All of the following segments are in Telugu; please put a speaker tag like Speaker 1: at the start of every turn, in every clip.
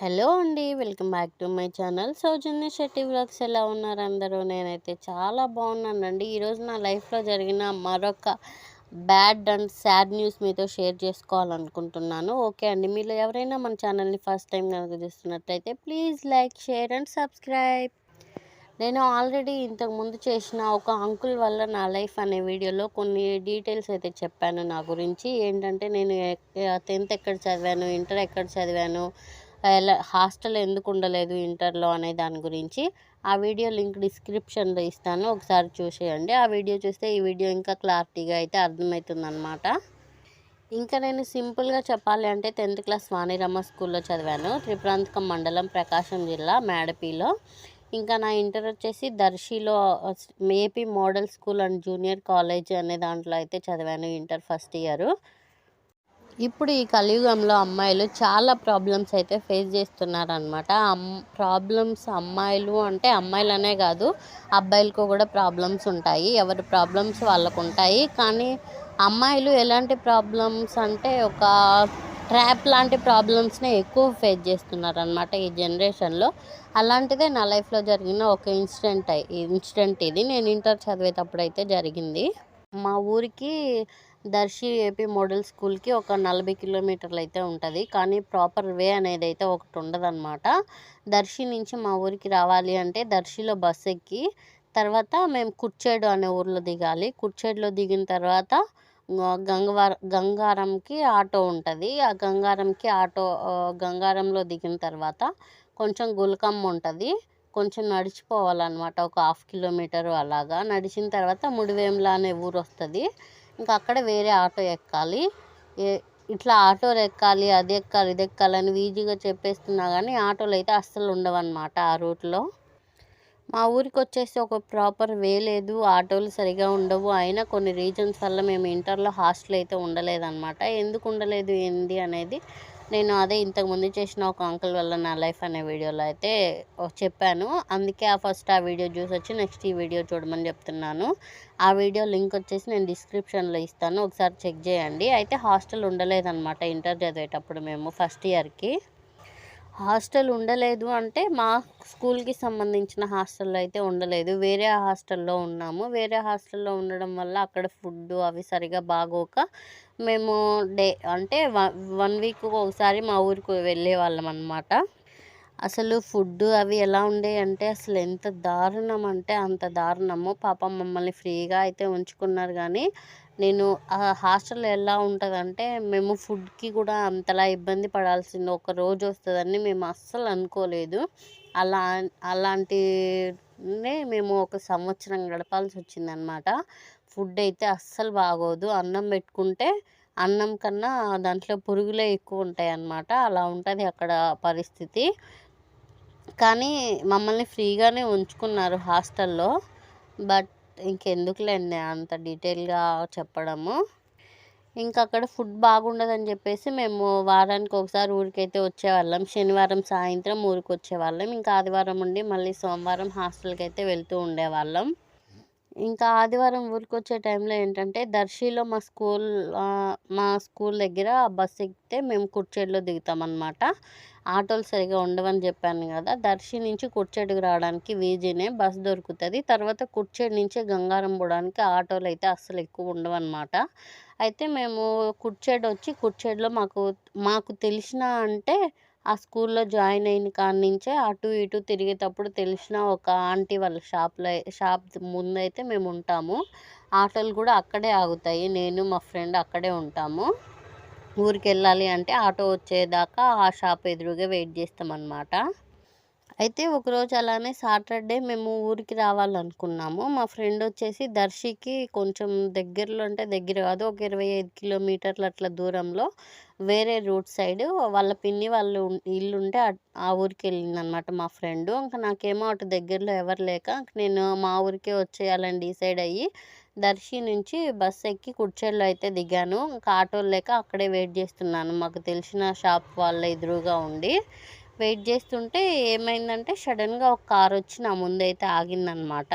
Speaker 1: హలో అండి. Welcome back to my channel. Soujanya Shetty vlogs ఎలా ఉన్నారు అందరూ? నేనైతే చాలా బాగున్నానండి. ఈరోజు నా లైఫ్లో జరిగిన మరొక బ్యాడ్ అండ్ సాడ్ న్యూస్ మీతో షేర్ చేసుకోవాలనుకుంటున్నాను. ఓకే అండి. మీరు ఎవరైనా మన ఛానల్ని ఫస్ట్ టైం కనుక చూస్తున్నట్లయితే please like share and subscribe. నేను ఆల్రెడీ ఇంతకు ముందు చేసిన ఒక అంకుల్ వల్ల నా లైఫ్ అనే వీడియోలో కొన్ని డీటెయిల్స్ అయితే చెప్పాను నా గురించి. ఏంటంటే నేను టెన్త్ ఎక్కడ చదివాను ఇంటర్ ఎక్కడ చదివాను ఎలా హాస్టల్ ఎందుకు ఉండలేదు ఇంటర్లో అనే దాని గురించి ఆ వీడియో లింక్ డిస్క్రిప్షన్లో ఇస్తాను. ఒకసారి చూసేయండి. ఆ వీడియో చూస్తే ఈ వీడియో ఇంకా క్లారిటీగా అయితే అర్థమవుతుందన్నమాట. ఇంకా నేను సింపుల్గా చెప్పాలి అంటే టెన్త్ క్లాస్ వాణిరమ్మ స్కూల్లో చదివాను. త్రిప్రాంతకం మండలం ప్రకాశం జిల్లా మేడపిలో. ఇంకా నా ఇంటర్ వచ్చేసి దర్శిలో AP model school and junior college అనే దాంట్లో అయితే చదివాను ఇంటర్ ఫస్ట్ ఇయర్. ఇప్పుడు ఈ కలియుగంలో అమ్మాయిలు చాలా ప్రాబ్లమ్స్ అయితే ఫేస్ చేస్తున్నారనమాట అమ్ ప్రాబ్లమ్స్ అమ్మాయిలు అంటే అమ్మాయిలనే కాదు అబ్బాయిలకు కూడా ప్రాబ్లమ్స్ ఉంటాయి. ఎవరి ప్రాబ్లమ్స్ వాళ్ళకు ఉంటాయి. కానీ అమ్మాయిలు ఎలాంటి ప్రాబ్లమ్స్ అంటే ఒక ట్రాప్ లాంటి ప్రాబ్లమ్స్నే ఎక్కువ ఫేస్ చేస్తున్నారు అనమాట ఈ జనరేషన్లో అలాంటిదే నా లైఫ్లో జరిగిన ఒక ఇన్సిడెంట్ ఇన్సిడెంట్ ఇది. నేను ఇంటర్ చదివేటప్పుడు అయితే జరిగింది. మా ఊరికి దర్శి ఏపీ మోడల్ స్కూల్కి ఒక నలభై కిలోమీటర్లు అయితే ఉంటుంది. కానీ ప్రాపర్ వే అనేది అయితే ఒకటి ఉండదన్నమాట. దర్శి నుంచి మా ఊరికి రావాలి అంటే దర్శిలో బస్ ఎక్కి తర్వాత మేము కుర్చేడు అనే ఊర్లో దిగాలి. కుర్చేడులో దిగిన తర్వాత గంగవార గంగారంకి ఆటో ఉంటుంది. ఆ గంగారంకి ఆటో గంగారంలో దిగిన తర్వాత కొంచెం గులకమ్మ ఉంటుంది. కొంచెం నడిచిపోవాలన్నమాట. ఒక హాఫ్ కిలోమీటర్ అలాగా. నడిచిన తర్వాత ముడివేముల అనే ఊరు వస్తుంది. ఇంకా అక్కడ వేరే ఆటో ఎక్కాలి. ఇట్లా ఆటోలు ఎక్కాలి అది ఎక్కాలి ఇది ఎక్కాలని ఈజీగా చెప్పేస్తున్నా కానీ ఆటోలు అయితే అస్సలు ఉండవన్నమాట ఆ రూట్లో. మా ఊరికి వచ్చేసి ఒక ప్రాపర్ వే లేదు ఆటోలు సరిగా ఉండవు. అయినా కొన్ని రీజన్స్ వల్ల మేము ఇంటర్లో హాస్టల్ అయితే ఉండలేదన్నమాట. ఎందుకు ఉండలేదు ఏంది అనేది నేను అదే ఇంతకుముందు చేసిన ఒక అంకుల్ వల్ల నా లైఫ్ అనే వీడియోలో అయితే చెప్పాను. అందుకే ఆ ఫస్ట్ ఆ వీడియో చూసి వచ్చి నెక్స్ట్ ఈ వీడియో చూడమని చెప్తున్నాను. ఆ వీడియో లింక్ వచ్చేసి నేను డిస్క్రిప్షన్లో ఇస్తాను. ఒకసారి చెక్ చేయండి. అయితే హాస్టల్ ఉండలేదన్నమాట ఇంటర్ చదివేటప్పుడు మేము ఫస్ట్ ఇయర్కి. హాస్టల్ ఉండలేదు అంటే మా స్కూల్కి సంబంధించిన హాస్టల్లో అయితే ఉండలేదు. వేరే హాస్టల్లో ఉన్నాము. వేరే హాస్టల్లో ఉండడం వల్ల అక్కడ ఫుడ్ అవి సరిగా బాగోక మేము డే అంటే వన్ వీక్ ఒకసారి మా ఊరికి వెళ్ళే వాళ్ళం అనమాట అసలు ఫుడ్ అవి ఎలా ఉండే అంటే అసలు ఎంత దారుణం అంటే అంత దారుణము. పాపం మమ్మల్ని ఫ్రీగా అయితే ఉంచుకున్నారు కానీ నేను ఆ హాస్టల్లో ఎలా ఉంటుందంటే మేము ఫుడ్కి కూడా అంతలా ఇబ్బంది పడాల్సింది ఒక రోజు వస్తుందని మేము అస్సలు అనుకోలేదు. అలా అలాంటినే మేము ఒక సంవత్సరం గడపాల్సి వచ్చిందనమాట ఫుడ్ అయితే అస్సలు బాగోదు. అన్నం పెట్టుకుంటే అన్నం కన్నా దాంట్లో పురుగులే ఎక్కువ ఉంటాయి అన్నమాట అలా ఉంటుంది అక్కడ పరిస్థితి. కానీ మమ్మల్ని ఫ్రీగానే ఉంచుకున్నారు హాస్టల్లో. బట్ ఇంకెందుకులేండి అంత డీటెయిల్గా చెప్పడము. ఇంకా అక్కడ ఫుడ్ బాగుండదని చెప్పేసి మేము వారానికి ఒకసారి ఊరికైతే వచ్చేవాళ్ళం. శనివారం సాయంత్రం ఊరికి వచ్చేవాళ్ళం ఇంకా ఆదివారం ఉండి మళ్ళీ సోమవారం హాస్టల్కి అయితే వెళ్తూ ఉండేవాళ్ళం. ఇంకా ఆదివారం ఊరికి వచ్చే టైంలో ఏంటంటే దర్శిలో మా స్కూల్ మా స్కూల్ దగ్గర బస్సు ఎక్కితే మేము కుర్చేడులో దిగుతామన్నమాట. ఆటోలు సరిగా ఉండవని చెప్పాను కదా దర్శి నుంచి కుర్చేడుకు రావడానికి వీజీనే బస్ దొరుకుతుంది. తర్వాత కుర్చేడు నుంచి గంగారం పోవడానికి ఆటోలు అయితే అస్సలు ఎక్కువ ఉండవన్నమాట. అయితే మేము కుర్చేడు వచ్చి కుర్చేడులో మాకు మాకు తెలిసిన అంటే ఆ స్కూల్లో జాయిన్ అయిన కాడి నుంచే అటు ఇటు తిరిగేటప్పుడు తెలిసిన ఒక ఆంటీ వాళ్ళ షాప్లో షాప్ ముందైతే మేము ఉంటాము ఆటోలు కూడా అక్కడే ఆగుతాయి. నేను మా ఫ్రెండ్ అక్కడే ఉంటాము. ఊరికి వెళ్ళాలి అంటే ఆటో వచ్చేదాకా ఆ షాప్ ఎదురుగా వెయిట్ చేస్తామన్నమాట. అయితే ఒకరోజు అలానే సాటర్డే మేము ఊరికి రావాలనుకున్నాము. మా ఫ్రెండ్ వచ్చేసి దర్శికి కొంచెం దగ్గరలో అంటే దగ్గర కాదు ఒక ఇరవై ఐదు కిలోమీటర్లు అట్లా దూరంలో వేరే రూట్ సైడ్ వాళ్ళ పిన్ని వాళ్ళు ఇల్లు ఉంటే ఆ ఊరికి వెళ్ళిందనమాట మా ఫ్రెండ్. ఇంకా నాకేమో అటు దగ్గరలో ఎవరు లేక నేను మా ఊరికే వచ్చేయాలని డిసైడ్ అయ్యి దర్శి నుంచి బస్ ఎక్కి కుర్చేడులో అయితే దిగాను. ఇంకా ఆటోలు లేక అక్కడే వెయిట్ చేస్తున్నాను. మాకు తెలిసిన షాప్ వాళ్ళ ఎదురుగా ఉండి వెయిట్ చేస్తుంటే ఏమైందంటే సడన్గా ఒక కార్ వచ్చి నా ముందైతే ఆగిందనమాట.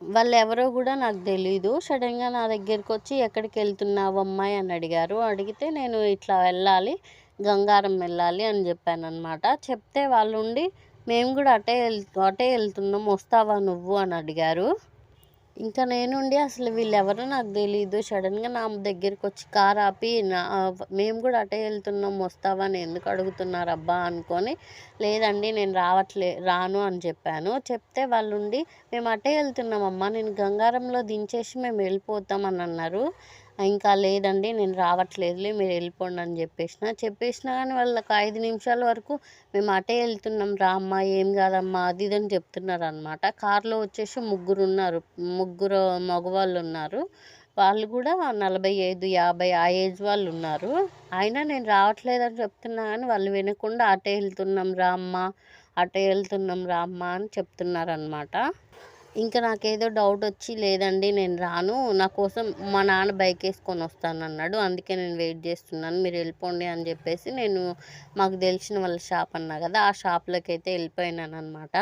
Speaker 1: వాళ్ళు ఎవరో కూడా నాకు తెలీదు. సడన్గా నా దగ్గరికి వచ్చి ఎక్కడికి వెళ్తున్నావు అమ్మాయి? అని అడిగారు. అడిగితే నేను ఇట్లా వెళ్ళాలి గంగారం వెళ్ళాలి అని చెప్పాను అనమాట చెప్తే వాళ్ళు ఉండి మేము కూడా అటే వెళ్ అటే వెళ్తున్నాం వస్తావా నువ్వు? అని అడిగారు. ఇంకా నేనుండి అసలు వీళ్ళెవరో నాకు తెలియదు సడన్గా నా దగ్గరికి వచ్చి కార్ ఆపి నా మేము కూడా అటే వెళ్తున్నాం వస్తావా అని ఎందుకు అడుగుతున్నారు అబ్బా అనుకొని లేదండి నేను రావట్లే రాను అని చెప్పాను. చెప్తే వాళ్ళు ఉండి మేము అటే వెళ్తున్నామమ్మా నేను గంగారంలో దించేసి మేము వెళ్ళిపోతాం అని అన్నారు. ఇంకా లేదండి నేను రావట్లేదులే మీరు వెళ్ళిపోండి అని చెప్పేసిన. చెప్పేసిన కానీ వాళ్ళకి ఐదు నిమిషాల వరకు మేము అటే వెళ్తున్నాం రా అమ్మ ఏం కాదమ్మా అది ఇది అని చెప్తున్నారు అనమాట కార్లో వచ్చేసి ముగ్గురు ఉన్నారు ముగ్గురు మగవాళ్ళు ఉన్నారు. వాళ్ళు కూడా నలభై ఐదు యాభై ఆ ఏజ్ వాళ్ళు ఉన్నారు. అయినా నేను రావట్లేదని చెప్తున్నా కానీ వాళ్ళు వినకుండా అటే వెళ్తున్నాం రా అమ్మ అటే వెళ్తున్నాం రా అమ్మ అని చెప్తున్నారు అనమాట ఇంకా నాకేదో డౌట్ వచ్చి లేదండి నేను రాను. నా కోసం మా నాన్న బైక్ వేసుకొని వస్తాను అన్నాడు. అందుకే నేను వెయిట్ చేస్తున్నాను. మీరు వెళ్ళిపోండి అని చెప్పేసి నేను మాకు తెలిసిన వాళ్ళ షాప్ అన్నా కదా ఆ షాప్లోకి అయితే వెళ్ళిపోయినాను అనమాట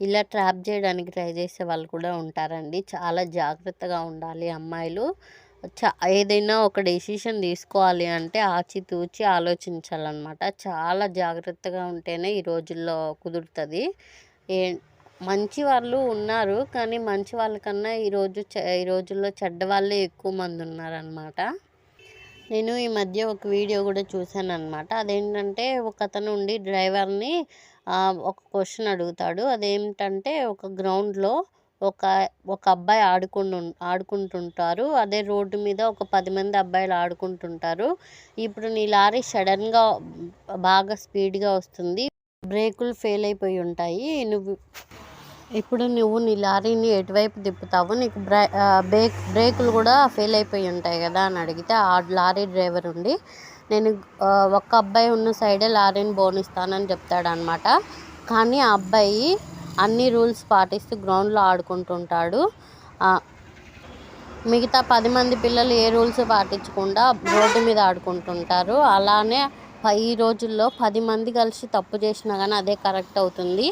Speaker 1: ఇలా ట్రాప్ చేయడానికి ట్రై చేసే వాళ్ళు కూడా ఉంటారండి. చాలా జాగ్రత్తగా ఉండాలి అమ్మాయిలు. ఏదైనా ఒక డెసిషన్ తీసుకోవాలి అంటే ఆచితూచి ఆలోచించాలన్నమాట. చాలా జాగ్రత్తగా ఉంటేనే ఈ రోజుల్లో కుదురుతుంది. ఏ మంచి వాళ్ళు ఉన్నారు. కానీ మంచి వాళ్ళకన్నా ఈరోజు ఈ రోజుల్లో చెడ్డ వాళ్ళే ఎక్కువ మంది ఉన్నారనమాట నేను ఈ మధ్య ఒక వీడియో కూడా చూశాను అనమాట అదేంటంటే ఒక అతను ఉండి డ్రైవర్ని ఒక క్వశ్చన్ అడుగుతాడు. అదేమిటంటే ఒక గ్రౌండ్లో ఒక ఒక అబ్బాయి ఆడుకుంటు ఆడుకుంటుంటారు. అదే రోడ్డు మీద ఒక పది మంది అబ్బాయిలు ఆడుకుంటుంటారు. ఇప్పుడు నీ లారీ సడన్గా బాగా స్పీడ్గా వస్తుంది. బ్రేకులు ఫెయిల్ అయిపోయి ఉంటాయి. నువ్వు ఇప్పుడు నువ్వు నీ లారీని ఎటువైపు తిప్పుతావు నీకు బ్రే బ్రేక్ బ్రేకులు కూడా ఫెయిల్ అయిపోయి ఉంటాయి కదా అని అడిగితే ఆ లారీ డ్రైవర్ ఉండి నేను ఒక్క అబ్బాయి ఉన్న సైడే లారీని బోనిస్తానని చెప్తాడనమాట. కానీ ఆ అబ్బాయి అన్ని రూల్స్ పాటిస్తూ గ్రౌండ్లో ఆడుకుంటుంటాడు మిగతా పది మంది పిల్లలు ఏ రూల్స్ పాటించకుండా రోడ్డు మీద ఆడుకుంటుంటారు అలానే ఈ రోజుల్లో పది మంది కలిసి తప్పు చేసినా కానీ అదే కరెక్ట్ అవుతుంది.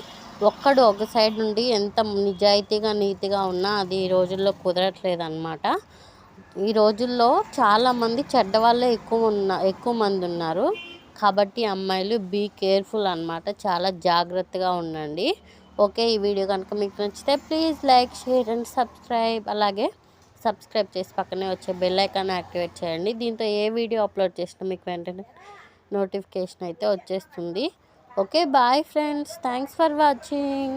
Speaker 1: ఒక్కడు ఒక సైడ్ నుండి ఎంత నిజాయితీగా నీతిగా ఉన్నా అది ఈ రోజుల్లో కుదరట్లేదు అనమాట ఈ రోజుల్లో చాలామంది చెడ్డవాళ్ళే ఎక్కువ ఉన్న ఎక్కువ మంది ఉన్నారు. కాబట్టి అమ్మాయిలు బీ కేర్ఫుల్ అనమాట చాలా జాగ్రత్తగా ఉండండి. ఓకే ఈ వీడియో కనుక మీకు నచ్చితే please like share and subscribe అలాగే సబ్స్క్రైబ్ చేసి పక్కనే వచ్చే బెల్ ఐకాన్ యాక్టివేట్ చేయండి. దీంతో ఏ వీడియో అప్లోడ్ చేసినా మీకు వెంటనే నోటిఫికేషన్ అయితే వచ్చేస్తుంది. okay bye friends thanks for watching